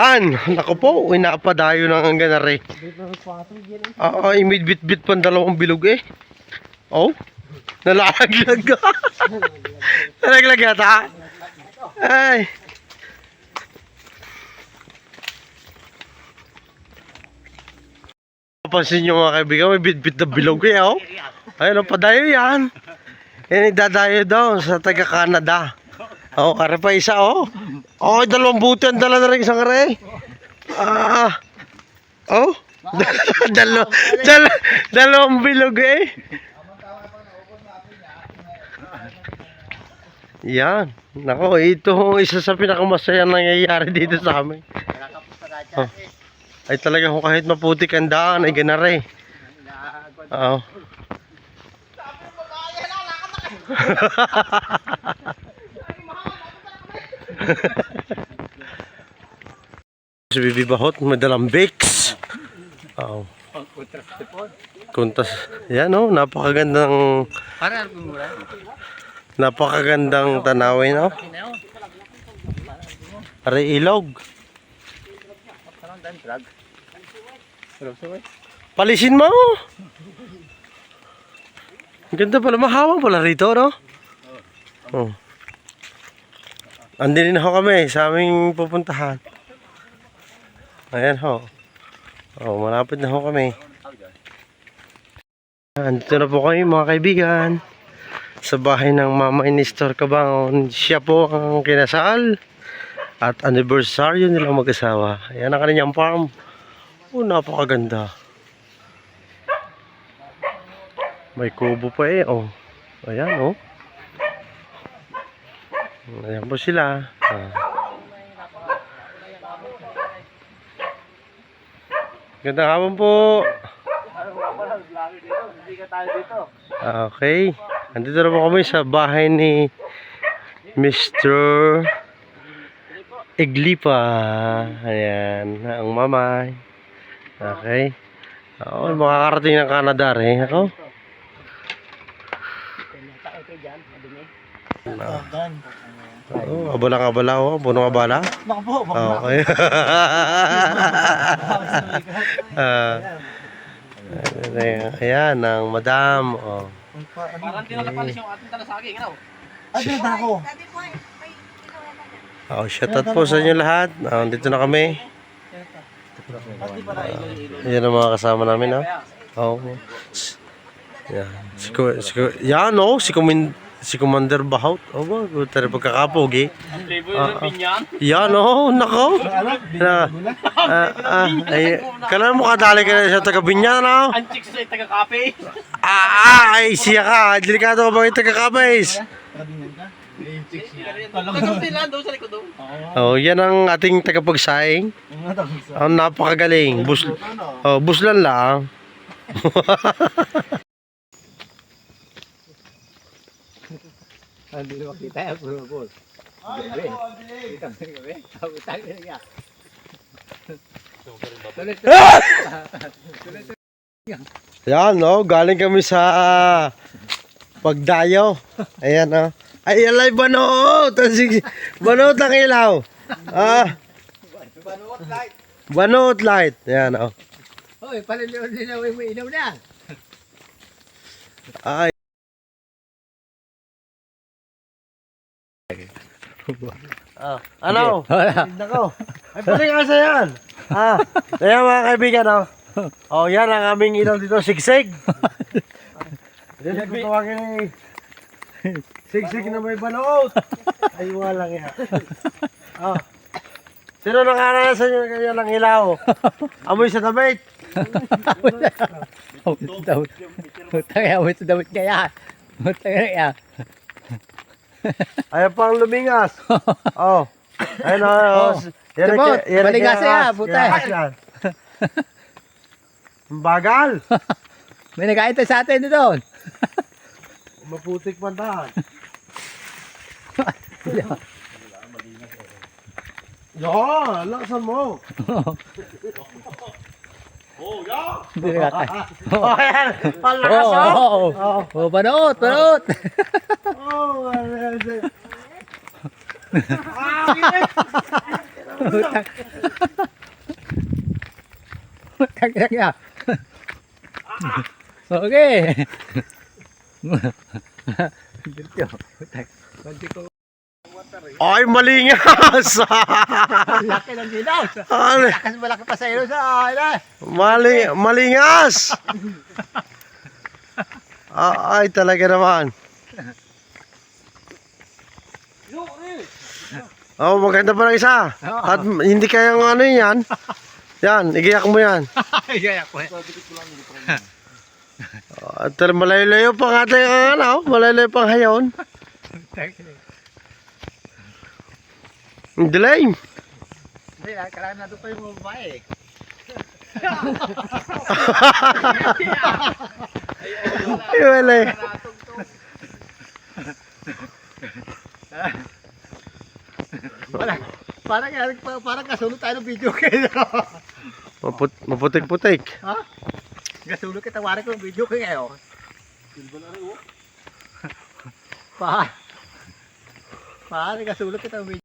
An, nako po, inapadayo ng ang ganare. Oo, imidbit-bit pa ang dalawang bilog eh. Oh, nalalaglag ka. Nalaglag yata. Ay. Papansin nyo mga kaibigan, may bit-bit na bilog eh, oh. Ayun, padayo yan. Yan, idadayo daw sa taga-Canada. Oo, oh, kare pa isa, oh. Oh, dalawang buti ang dala na rin isang kare. Ah. Oh. Dalo, dalo, dalawang bilog eh. Yan. Nako, ito isa sa pinakamasaya nangyayari dito sa amin. Oh. Ay talaga kung kahit maputik ang daan, ay ganare. Oo. Si Bibi Bahot, may dalang Vicks. Oo. Kuntas. Yan oh, napakagandang napakagandang tanawin oh. Are ilog. Palisin mo. Ganda pala, mahawang pala rito, no? Oh. Andin din ho kami sa aming pupuntahan. Ayan ho. Oh, malapit na ho kami. Andito na po kami mga kaibigan. Sa bahay ng Mama ni Nestor Cabangon. Siya po ang kinasal. At anniversary nilang mag-asawa. Ayan ang kanilang farm. Oh, napakaganda. May kubo pa eh, oh. Ayan, oh. Ayan po sila. Ah. Ganda hapon po. Tayo. Ah, Okay. Andito na po kami sa bahay ni Mr. Iglipa. Ayan, ang mamay. Okay. Oo, makakarating ng Canada rin. Ako. Oo, abalang abala oh, bunong abala. Baka po, Okay. Ah. ayan, ang madam. Oh. Parang tinatapalis yung ating talasaging, ano? Ay, ganda ako. Oh, shout out po sa inyo lahat. Ah, dito na kami. Yan ang mga kasama namin, ha? Oo. Yan. Si, si, yan, oh, si, Kumin, si Commander Bahaut. Oh, ba, tara pagkakapogi. Ang flavor yung pinyan. Yan, oh, nako. Na, ah, ah, ay, kailan mo kadali ka na sa taga-Binyan, no? Ang chicks ay taga-kape. Ah, ah, ay, siya ka. Delikado ka ba yung taga-Kabais? Tagang sila doon sa likod doon. Oh, yan ang ating tagapagsaing. Ang napakagaling. Bus, oh, buslan lang. Hindi na makita yan, puro bol. Gabi. Kita mo yung gabi. Na yan. Tuloy, Yan, no? Galing kami sa pagdayo. Ayan, no? Ay, alay, sig- Banot ang ilaw. Ah. Banot light. Ayan, oh. Hoy, palilawin mo inaw na. Ay. Ah, ano? Wala. Nako. Ay, pwede ka sa yan. Ah, ayan mga kaibigan, oh. Oh, yan ang aming ilaw dito, sigsig. Dito ko tawagin ni sigsig na may banot. Ay, walang yan. Oh. Sino nakakala sa inyo kayo ng ilaw? Amoy sa damit. Daud. Tayo mo ito Daud kaya. Tayo ya. Ayaw pang lumingas. Oh. Ayun, oh. oh. Yan ang- Sabot, yan ang yan, puta. Kinakas yan. Ang Bagal. May nag-aita sa atin doon. Maputik pantahan. Yan, laksan mo. Hindi. Oh, yan. Palakas, Oo, oh. Oh. Oh, yan, sir? Ah, kinig. Utang. Utang ya. Okay. Dito. Utang. Ay, malingas! Laki ng dilaw. Ano? Lakas malaki pa sa ilo sa ay. Mali, malingas! Ah, ay, talaga naman. Oh, maganda pa ng isa. At hindi kayang ano yan. Yan, igiyak mo yan. Gaya ko. At malayo-layo pa nga tayo, ano, malayo-layo pang hayon. Ang Delay. Hindi, ah, kailangan na doon pa yung babae. Ay, wala eh. Parang, parang, parang, kasunod tayo ng video kayo. Maput maputik-putik. ha? Kasunod kita, warin ko ng video kayo. Pa, parang kasunod kita ng video.